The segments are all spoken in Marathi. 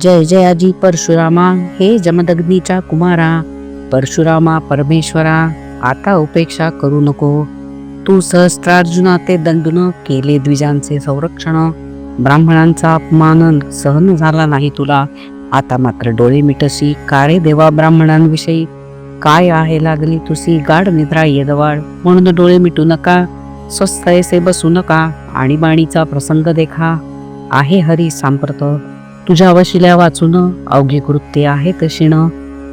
जय जयाजी परशुरामा हे जमदग्नीच्या कुमारा. परशुरामा परमेश्वरा आता उपेक्षा करू नको. तू सहस्त्रार्जुना ते दंडून केले द्विजांचे संरक्षण. ब्राह्मणांचा अपमान सहन झाला नाही तुला. आता मात्र डोळे मिटसी काळे देवा ब्राह्मणांविषयी. काय आहे लागली तुसी गाढ निद्रा येदवाळ? म्हणून डोळे मिटू नका. स्वस्त ऐसे बसू नका. आणीबाणीचा प्रसंग देखा. आहे हरी सांप्रत. तुझ्या वशिल्या वाचून अवघी कृत्य आहे तशीण.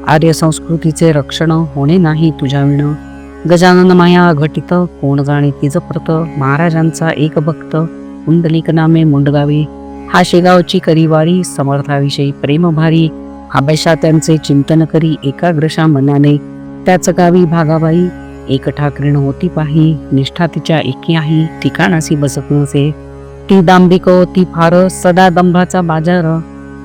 आर्य संस्कृतीचे रक्षण होणे नाही तुझ्या विण. गजानन माया घटित कोण जाणे तिज प्रत. महाराजांचा एक भक्त कुंडलिक नामे मुंडगावी. हा शेगावची करीवारी समर्थाविषयी प्रेमभारी अभ्यासा त्यांचे चिंतन करी एकाग्रशा मनाने. त्याच गावी भागाबाई एक ठाकरीण होती पाही. निष्ठा तिच्या एकी आहे ठिकाणासी बसत नसे. ती दांबिक ती फार सदा दंभाचा बाजार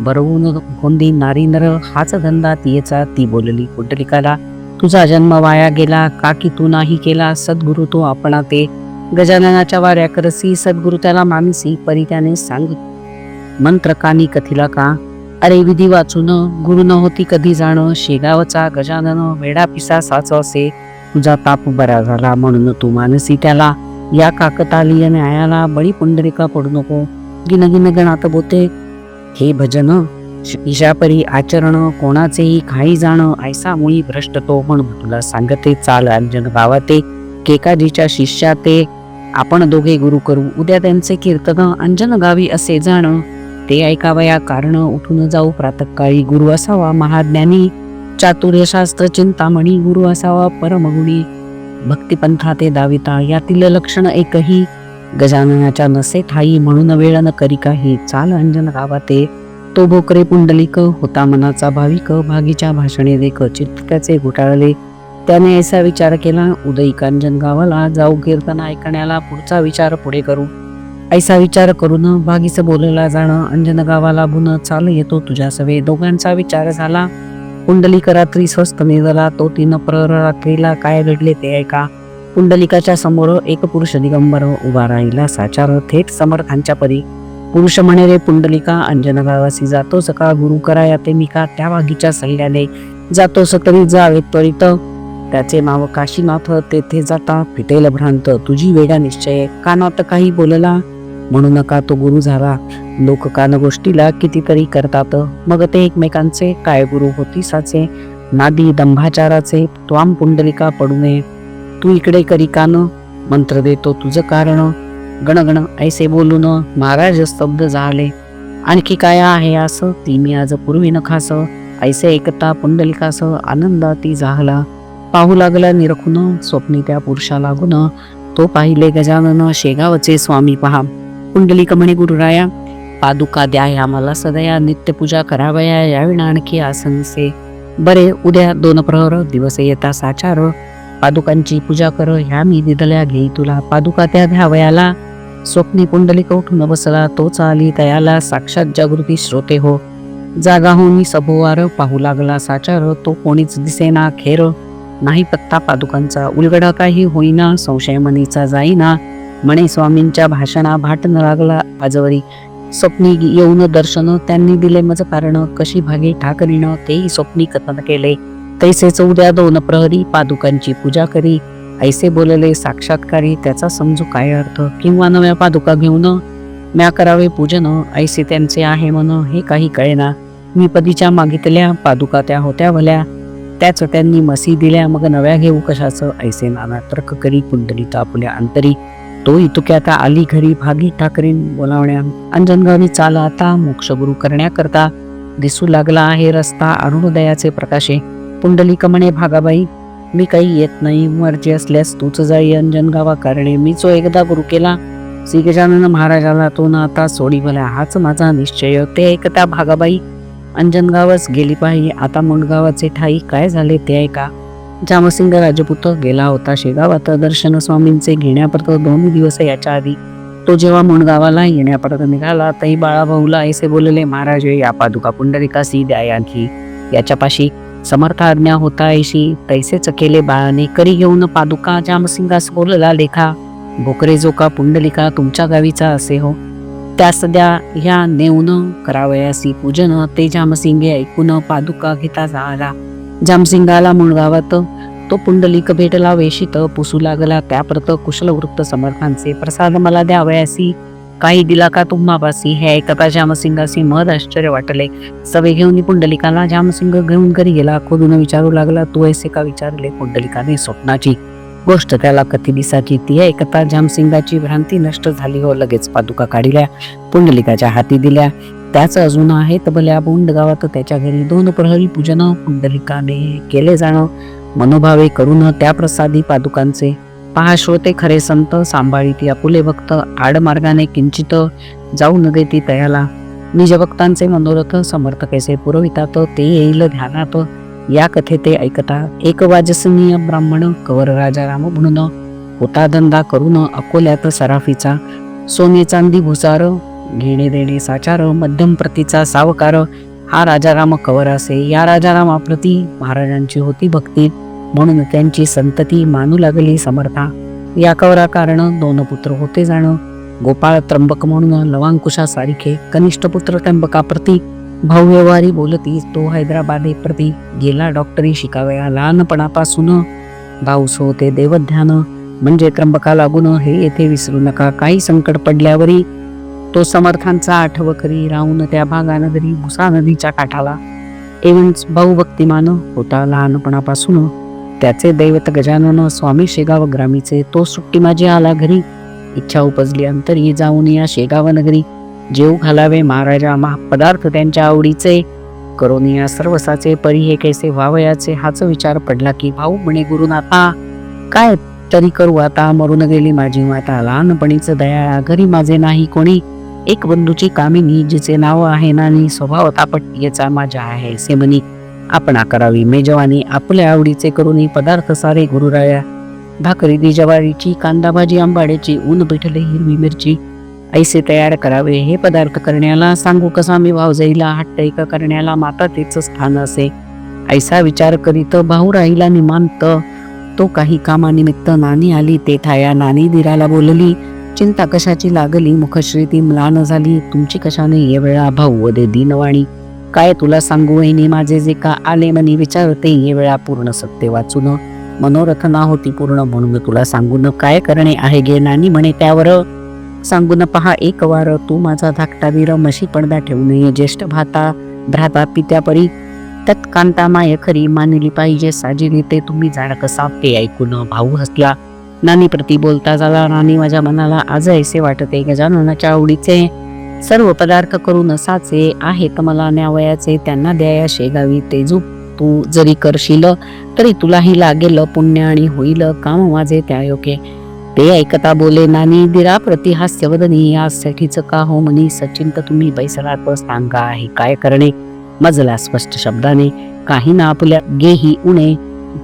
बरवून गोंदी नारी नर हाच धंदा तियेचा. ती बोलली कुंडलिकाला तुझा जन्म वाया गेला का की तू नाही केला? सद्गुरु तो आपणा ते. गजाननाच्या वाऱ्या करसी सद्गुरु त्याला मानसी परी त्याने सांग. मंत्र कानी कथिला का? अरे विधी वाचून गुरु न होती कधी जाण. शेगावचा गजानन वेडा पिसा साच असे. तुझा ताप बरा झाला म्हणून तू मानसी त्याला. या काकतालीय न्यायाला बळी पुंडरिका पडू नको. गिनगिन गणात बोते. हे भजन ईशापरी आचरण कोणाचेही खाई जाणं ऐसा मुळी भ्रष्ट तो म्हणून तुला सांगते चाल अंजन गावाते. केकाजीच्या शिष्या ते आपण दोघे गुरु करू. उद्या त्यांचे कीर्तन अंजन गावी असे जाण. ते ऐकावया कारण उठून जाऊ प्रातकाळी. गुरु असावा महाज्ञानी. चातुर्यशास्त्र चिंतामणी. गुरु असावा परमगुणी. भक्तिपंथा ते दाविता यातील लक्षण एकही. गजाननाच्या नसे ठाई म्हणून वेळ न करी काही चाल अंजन गावाते. तो भोकरे पुंडलिक होता मनाचा भाविक भागीच्या भाषणे देख चित्त्याचे घोटाळले. घुटाळले त्याने ऐसा विचार केला उदयिकांजन गावाला जाऊ कीर्तन ऐकण्याला पुढचा विचार पुढे करू. ऐसा विचार करून भागीच बोलला जाणं अंजन गावाला बुन चाल येतो तुझ्या सवे. दोघांचा विचार झाला पुंडलिक रात्री स्वस्त जरा तो तीन प्रहर रात्रीला काय घडले ते ऐका. पुंडलिकाच्या समोर एक पुरुष दिगंबर उभा राहिला साचार थेट समर्थांच्या परी. पुरुष म्हणे रे पुंडलिका अंजना गावासी जातो सका गुरु करा याते मी का? त्या वाघीच्या सल्ल्याने जातो तरी जावे त्वरित. त्याचे नाव काशीनाथ तेथे जाता फिटेल भ्रांत. तुझी वेडा निश्चय कानात काही बोलला म्हणू नका तो गुरु झाला. लोक कानगोष्टीला कितीतरी करतात. मग ते एकमेकांचे काय गुरु होतीसाचे. नादी दंभाचाराचे त्वाम पुंडलिका पडू नये. तू इकडे करी कान. मंत्र देतो तुझं कारण. गणगण ऐसे बोलून महाराज स्तब्ध झाले. आणखी काय आहे असं? ती मी आज पूर्वी न खास. ऐसे एकता पुंडलिकास आनंदाती झाला. पाहू लागला निरखून. स्वप्नी त्या पुरुषा लागून. तो पाहिले गजानन शेगावचे स्वामी पहा. पुंडलिक म्हणे गुरुराया. पादुका द्या आम्हाला सदया नित्यपूजा करावया यावेळी आणखी आसनसे बरे उद्या दोन प्रहर दिवस येता साचार. पादुकांची पूजा कर ह्या मी दिदल्या घेई तुला. पादुका त्या घ्यावयाला. स्वप्नी पुंडलिक उठून बसला तोच आली तयाला साक्षात जागृती श्रोते हो. जागा होऊन सभोवार पाहू लागला साचार. तो कोणीच दिसेना खेर. नाही पत्ता पादुकांचा. उलगडा काही होईना संशय मनीचा जाईना. म्हणे स्वामींच्या भाषणा भाट न लागला आजवरी. स्वप्नी येऊन दर्शन त्यांनी दिले मज कारण कशी भागे ठाकरीनं तेही स्वप्नी कथन केले. तैसे चौद्या दोन प्रहरी पादुकांची पूजा करी. ऐसे बोलले साक्षात्कारी त्याचा समजू काय अर्थ? किंवा नव्या पादुका घेऊन म्या करावे पूजन? ऐसे त्यांचे आहे म्हण हे काही कळेना. मी पदीच्या मागितल्या पादुका त्या होत्या भल्या. त्याच त्यांनी मसी दिल्या मग नव्या घेऊ कशाचं? ऐसे नाना तर्क करी कुंडलिता आपल्या अंतरी. तो इतुक्याता आली घरी भागी ठाकरीन बोलावण्या. अंजनगावी चाल आता मोक्षगुरु करण्याकरता. दिसू लागला आहे रस्ता अरुणोदयाचे प्रकाशे. पुंडलिक कमणे भागाबाई मी काही येत नाही मर्जी असल्यास तूच जाई अंजनगावा कारणे मी जो एकदा गुरु केला श्री गजानन महाराजाला तो ना आता सोडी भला हाच माझा निश्चय. ते ऐकता भागाबाई अंजनगावच गेली पाहिजे आता मुंडगावाचे ठाई काय झाले ते ऐका. जामसिंग राजपूत गेला होता शेगावात. दर्शन स्वामींचे घेण्यापर्यंत दोन दिवस याच्या आधी. तो जेव्हा मुणगावाला येण्यापर्यंत निघाला तही बाळाभाऊला ऐसे बोलले महाराज या पादुका पुंडरिकासी द्या आणखी. याच्यापाशी समर्थ आज्ञा होता ऐशी. तैसेच केले बाळाने करी घेऊन पादुका जामसिंगास बोलला लेखा भोकरे जो का पुंडलिका तुमच्या गावीचा असे हो. त्या सध्या ह्या नेऊन करावयासी पूजन. ते जामसिंगे ऐकून पादुका घेता झाला. जामसिंगाला मुळगावात तो पुंडलिक भेटला वेशीत पुसू लागला. त्याप्रत कुशल वृत्त समर्थांचे प्रसाद मला द्यावयासी काही दिला का तुम्हापासी? हे ऐकता जामसिंगासी मद आश्चर्य वाटले. सवे घेऊन पुंडलिकाला जामसिंग घेऊन घरी गेला. खोदून विचारू लागला तू ऐसे का विचारले पुंडलिकाने स्वप्नाची? गोष्ट त्याला कथी दिसाची ती ऐकता जामसिंगाची भ्रांती नष्ट झाली हो. लगेच पादुका काढिल्या पुंडलिकाच्या हाती दिल्या. त्याच अजून आहेत भल्या बोंड गावात त्याच्या घरी दोन प्रहरी पूजन पुंडलिकाने केले जाणं. मनोभावे करून त्या प्रसादी पादुकांचे. पहा श्रोते खरे संत सांभाळीती आपुले भक्त आडमार्गाने किंचित जाऊ न देती तयाला निज भक्तांचे मनोरथ समर्थ कैसे पुरवितात ते येईल ध्यानात. या कथे ते ऐकता एक वाजसनीय ब्राह्मण कवर राजा राम म्हणून होता धंदा करून अकोल्यात सराफीचा. सोने चांदी भुसार घेणे देणे साचार मध्यम प्रतीचा सावकार. हा राजाराम कवर असे. या राजारामाप्रती महाराजांची होती भक्ती. म्हणून त्यांची संतती मानू लागली समर्था. या कवरा कारण दोन पुत्र होते जाणं. गोपाळ त्र्यंबक म्हणून लवांकुशा सारिखे कनिष्ठ पुत्र त्र्यंबकाप्रती भाऊव्यवहारी बोलती तो हैदराबादे प्रती गेला डॉक्टरी शिकावया लहानपणापासून. भाऊस होते देवध्यान म्हणजे त्र्यंबका लागून हे येथे विसरू नका काही संकट पडल्यावरी तो समर्थांचा आठव करी राहून त्या भागानं घरी भुसा नदीच्या काठाला. एवंच भाऊ भक्तिमान होता लहानपणापासून. त्याचे दैवत गजानन स्वामी शेगाव ग्रामीचे तो सुट्टी माझी आला घरी. इच्छा उपजली अंतरी जाऊन या शेगाव नगरी. जेव घालावे महाराजा महापदार्थ त्यांच्या आवडीचे. करून या सर्वसाचे परी हे कैसे व्हावयाचे हाच विचार पडला की भाऊ म्हणे गुरुनाथा काय तरी करू आता मरून गेली माझी माता. लहानपणीच दया घरी माझे नाही कोणी. एक बंधूची कामिनी जिचे नाव आहे नानी स्वभाव तापट याचा माझ्या आहे सेमनी. आपणा करावी मेजवानी आपल्या आवडीचे करूनही पदार्थ सारे गुरुराया. भाकरी दी ज्वारीची कांदा भाजी आंबाड्याची ऊन पिठले हिरवी मिरची. ऐसे तयार करावे हे पदार्थ करण्याला सांगू कसा मी वावजईला हट्टैक हट्ट एक करण्याला माता तेच स्थान असे. ऐसा विचार करीत भाऊ राहिला निमांत तो काही कामानिमित्त नानी आली ते थाया नानी दिराला बोलली चिंता कशाची लागली? मुखश्री ती म्लान झाली. तुमची कशाने ये वेळा भाऊ? वदे दिनवाणी. काय तुला सांगू वहिनी? माझे जे का आले मनी विचारते ये वेळा पूर्ण सत्य वाचून. मनोरथ ना होती पूर्ण म्हणून तुला सांगून काय करणे आहे गे नानी म्हणे त्यावर. सांगून पहा एक वार तू माझा धाकटा वीर म्हशी पडदा ठेवू नये ज्येष्ठ भाता भ्राता पित्यापरी परी. तत्कांता माय खरी मानली पाहिजे साजिरी ते तुम्ही जाण कसा ते ऐकून भाऊ हसला. नानी प्रती बोलता झाला नानी माझ्या मनाला आज ऐसे वाटते गजाननाच्या आवडीचे. सर्व पदार्थ करून असाचे आहेत मला न्यावयाचे त्यांना द्याया शेगावी तेजू तू जरी करशील तरी तुलाही लागेल पुण्य आणि होईल काम माझे त्या योगे ते ऐकता बोले नानी दिरा प्रतिहास्यवदनी यासाठीच का हो मनी सचिंत तुम्ही बैसरात सांगा आहे काय करणे? मजला स्पष्ट शब्दाने काही ना आपल्या गेही उणे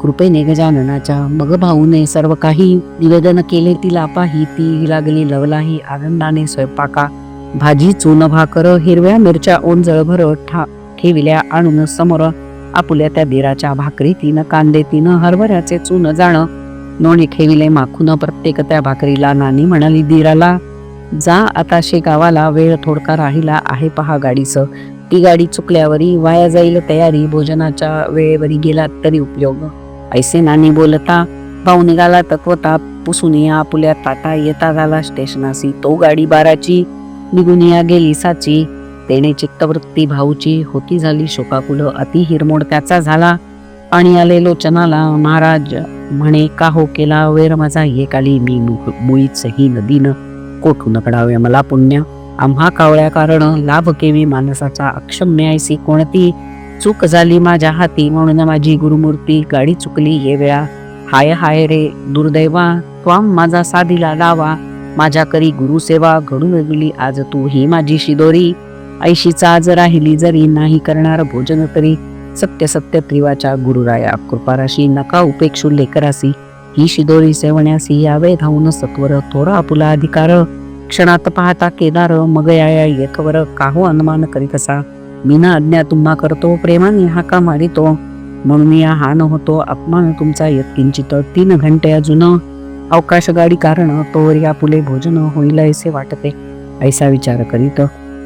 कृपेने गजाननाच्या मग भाऊने सर्व काही निवेदन केले तिला पाही ती लागली लवलाही आनंदाने स्वयंपाका भाजी चून भाकर हिरव्या मिरच्या ओंजळभर ठा ठेविल्या आणून समोर आपुल्या त्या दिराच्या भाकरी तीन कांदे तीन हरभऱ्याचे चून जाणं. नोणी ठेविले माखून प्रत्येक त्या भाकरीला नानी म्हणाली दिराला जा आता गावाला वेळ थोडका राहिला आहे पहा गाडीचं. ती गाडी चुकल्यावरी वाया जाईल तयारी भोजनाच्या वेळेवरी गेला तरी उपयोग. ऐसे नानी बोलता भाऊ निघाला तत्वता पुसून या आपुल्या ताटा येता झाला स्टेशनासी. तो गाडी बाराची निघून या गेली साची तेने चित्तवृत्ती भाऊची होती झाली शोकाकुल अति हिरमोड त्याचा झाला. आणि आले लोचनाला महाराज म्हणे का हो केला वेर माझा? ये काली मी मु- मुळीच ही नदीनं कोठून कडावे मला पुण्य? आम्हा कावळ्या कारण लाभ केवी मानसाचा अक्षम्य ऐसी कोणती? चूक झाली माझ्या हाती म्हणून माझी गुरुमूर्ती गाडी चुकली. ये वेळा हाय हाय रे दुर्दैवा त्वाम माझा साधीला लावा. माझ्या करी गुरुसेवा घडून गेली. आज तू ही माझी शिदोरी. ऐशीचा आज राहिली जरी नाही करणार भोजन तरी. सत्य सत्य त्रिवाच्या गुरुराया कृपाराशी नका उपेक्षू लेकरासी. ही शिदोरी सेवण्यासी यावे धावून सत्वर थोरा आपुला अधिकार. क्षणात पाहता केदार मग याया येथवर काहो अनुमान करीत असा. मीना आज्ञा तुम्हा करतो प्रेमाने हाका मारितो. म्हणून या हान होतो अपमान तुमचा यत्किंचित तीन घंटे अजून. अवकाश गाडी कारण तोवर या पुले भोजन होईल ऐसे वाटते. ऐसा विचार करीत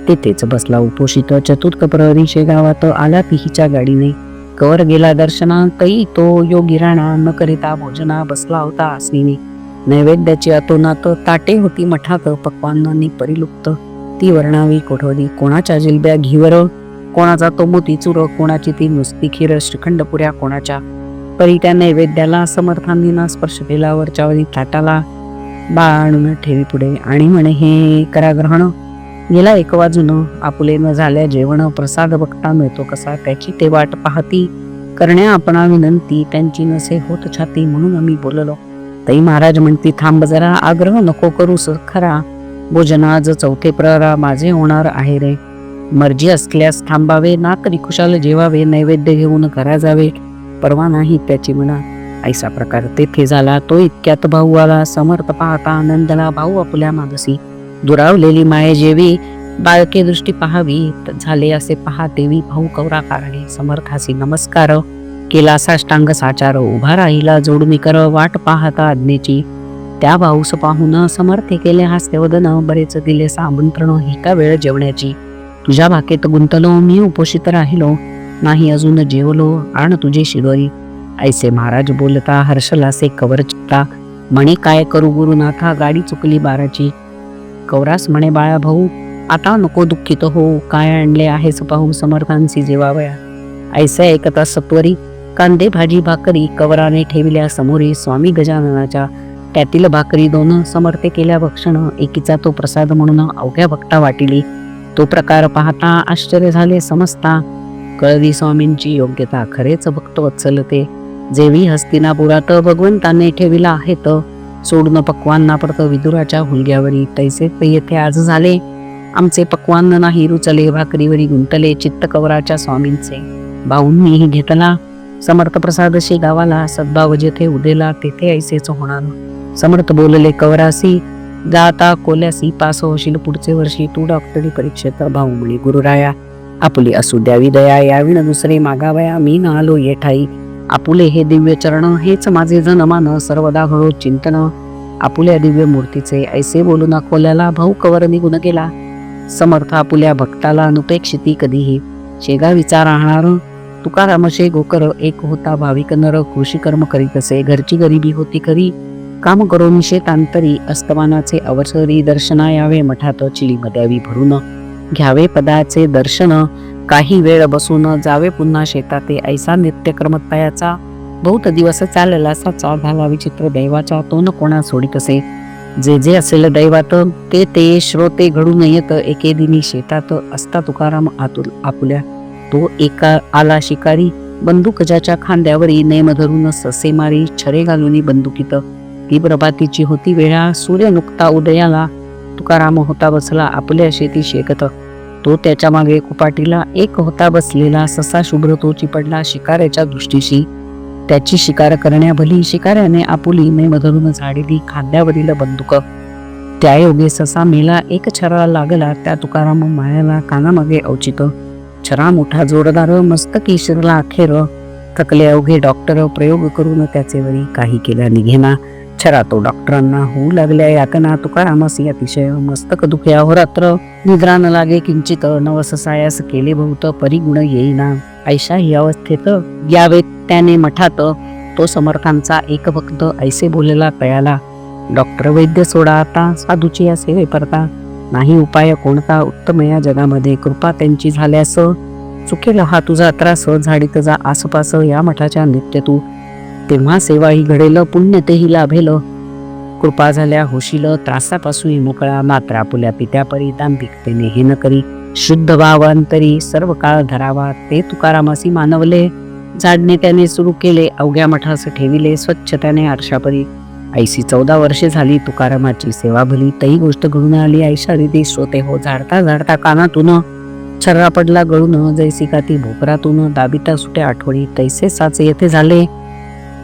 तेथेच बसला उपोषित चतुर्थ प्रहरी शेगावात आला पिहीच्या गाडीने. कवर गेला दर्शना तई तो योगी राणा न करिता भोजना बसला होता आसनीने. नैवेद्याची अतोनात ताटे होती मठात पक्वांनी परिलुप्त. ती वर्णावी कोठवली कोणाच्या जिलब्या घिवर? कोणाचा तो मोती चुर कोणाची ती नुसती खीर श्रीखंड पुऱ्या कोणाच्या परी त्या नैवेद्याला समर्थांनीना स्पर्श केला वरच्यावरी ताटाला बाळून ठेवी पुढे. आणि म्हणे हे करा ग्रहण गेला एक वाजून आपुले न झाल्या जेवण प्रसाद बघता मिळतो कसा त्याची ते वाट पाहती. करण्या आपणा विनंती त्यांची नसे होत छाती म्हणून आम्ही बोललो. तई महाराज म्हणती थांब जरा आग्रह नको करू खरा. भोजनाज चौथे प्रहरा माझे होणार आहे रे. मर्जी असल्यास थांबावे ना तरी खुशाल जेवावे नैवेद्य घेऊन घरा जावे. परवा नाही त्याची म्हणा. ऐसा प्रकार तेथे झाला तो इतक्यात भाऊ आला समर्थ पाहता आनंदला भाऊ आपल्या मागसी दुरावलेली माये जेवी बाळके दृष्टी पाहावी झाले असे पहा देवी भाऊ कौराकाराने समर्थासी नमस्कार. केला साष्टांग साचार उभा राहिला जोडमी कर वाट पाहता आज्ञेची. त्या भाऊस पाहून समर्थे केले हास्यवदन बरेच दिले सामंत्रण एका वेळ जेवण्याची. तुझ्या भाकेत गुंतलो मी उपोषित राहिलो. नाही अजून जेवलो. आण तुझे शिदोरी ऐसे महाराज बोलता हर्षलासे कवर चित्ता म्हणे काय करू गुरुनाथा? गाडी चुकली बाराची. कवरास म्हणे बाळा भाऊ आता नको दुःखित हो. काय आणले आहेस पाहू समर्थांशी जेवावया. ऐसे ऐकता सत्वरी कांदे भाजी भाकरी कवराने ठेवल्या समोरी स्वामी गजाननाच्या. त्यातील भाकरी दोन समर्थे केल्या भक्षण. एकीचा तो प्रसाद म्हणून अवघ्या भक्ता वाटिली. तो प्रकार पाहता आश्चर्य झाले समजता. कळवी स्वामींची योग्यता खरेच भक्त वत्सल ते जेवी हस्तिनापुरात भगवंताने ठेविला आहेत सोडून पक्वांना परत विदुराच्या हुलग्यावरी तैसे ते येथे आज झाले. आमचे पक्वान नाही रुचले भाकरीवरी गुंतले चित्तकवराच्या स्वामींचे. भाऊंनीही घेतला. समर्थ प्रसाद शे गावाला सद्भाव जेथे उदेला तेथे ऐसेच होणार. समर्थ बोलले कवरासी जाता कोल्यासी पास होशील पुढचे वर्षी तू डॉक्टरी परीक्षेत भाऊ म्हणे गुरुराया. आपली असू द्यावी दया याविण दुसरे मागावया मी ना आलो येठाई. आपुले हे दिव्य चरण हेच माझे जनमान सर्वदा हळू चिंतन. आपुल्या दिव्य मूर्तीचे ऐसे बोलून खोल्याला भाऊ कवर गुण केला समर्थ आपुल्या भक्ताला अनुपेक्षिती कधीही. शेगा विचार राहणार तुकारामशे गोकर एक होता भाविक नर कृषी कर्म करीत असे घरची गरिबी होती खरी. काम करो निशेतांतरी अस्तमानाचे अवसरी दर्शना यावे मठात चिली मद्यावी भरून. घ्यावे पदाचे दर्शन. काही वेळ बसून जावे पुन्हा शेतात ऐसा नित्यक्रम पयाचा बहुत दिवस चालला साचा झाला विचित्र दैवाचा तो न कोणा सोडित असे. जे जे असेल दैवात ते ते श्रोते घडून येत. एके दिनी शेतात असता तुकाराम आतुल आपुल्या. तो एका आला शिकारी बंदूक ज्याच्या खांद्यावरी नेम धरून ससे मारी छरे घालून बंदुकीत. ती प्रभातीची होती वेळा सूर्य नुकता उदयाला तुकाराम होता बसला आपल्या शेती शेकत. तो त्याच्यामागे कुपाटीला एक होता बसलेला ससा शुभ्र तो चिपडला शिकाऱ्याच्या दृष्टीशी. त्याची शिकार करण्याभली शिकाऱ्याने आपुली नेम धरून झाडीली खांद्यावरील बंदूक. त्या योगे ससा मेला एक छरा लागला त्या तुकाराम मायाला कानामागे औचित छरा मोठा जोरदार मस्तकी शिरला अखेर. थकले अवघे डॉक्टर प्रयोग करून त्याचे वरी काही केल्या निघेना. छरा डॉक्टरांना होऊ लागल्या यातना तुकारामसी अतिशय मस्तक दुख्या रात्र निद्रा न लागे किंचित नवससायास केले बहुत परिगुण येईना. ऐशा ही अवस्थेत यावेत त्याने मठात. तो समर्थांचा एक भक्त ऐसे बोलला कळाला डॉक्टर वैद्य सोडा आता. साधूची या सेवे परता नाही उपाय कोणता? उत्तम या जगामध्ये. कृपा त्यांची झाल्यास. चुकेल हा तुझा त्रास. झाडीत जा. आसपास या मठाच्या नित्य तू. तेव्हा सेवा ही घडेल पुण्य तेही लाभेल. कृपा झाल्या होशील त्रासापासून मोकळा मात्र आपुल्या पित्यापरी दांभिकतेने हे न करी शुद्ध भावांतरी सर्व काळ धरावा ते तुकारामासी मानवले. झाडणे त्याने सुरू केले अवघ्या मठास ठेविले स्वच्छ त्याने आरशापरी. ऐशी चौदा वर्षे झाली तुकारामाची सेवा भली तही गोष्ट घडून आली ऐशा रिती श्रोते हो झाडता झाडता कानातून. छर्रा पडला गळून जैसी का ती भोकरातून दाबिता सुटे आठवणी तैसे साचे येथे झाले.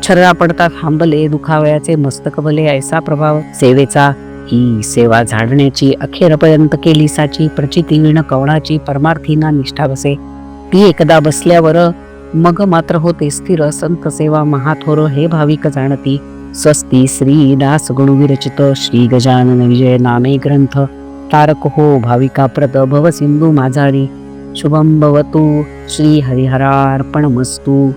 छर्रा पडतात थांबले दुखावयाचे मस्तक भले ऐसा प्रभाव. सेवेचा ही सेवा झाडण्याची अखेरपर्यंत केली साची प्रचिती विण कवणाची परमार्थीना निष्ठा बसे. ती एकदा बसल्यावर मग मात्र होते स्थिर संत सेवा महाथोर हे भाविक जाणती. स्वस्ती श्री दास गुण विरचित श्री गजानन विजय नामे ग्रंथ. तारक हो भाविका प्रत भव सिंधू माझारी शुभम भवतु श्री हरिहरार्पणमस्तु.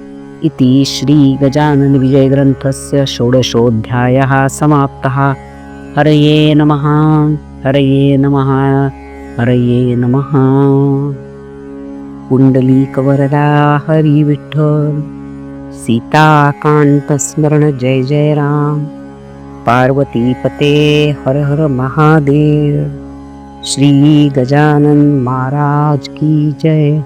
इति श्री गजानन विजय ग्रंथस्य षोडशोऽध्यायः समाप्तः। हरये नमः हरये नमः हरये नमः। कुण्डलीकवरदा हरिविठ्ठल सीताकान्तस्मरण जय जय राम पार्वतीपते हर हर महादेव। श्री गजानन महाराज की जय।